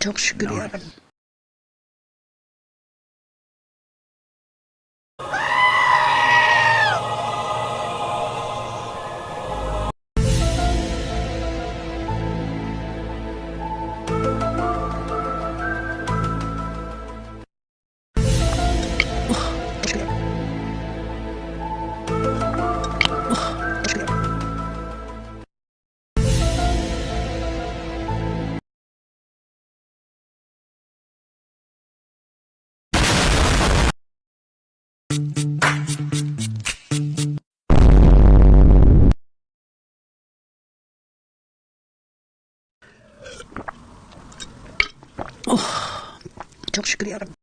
Çok şükür yarabbim. Çok şükür yarabbim.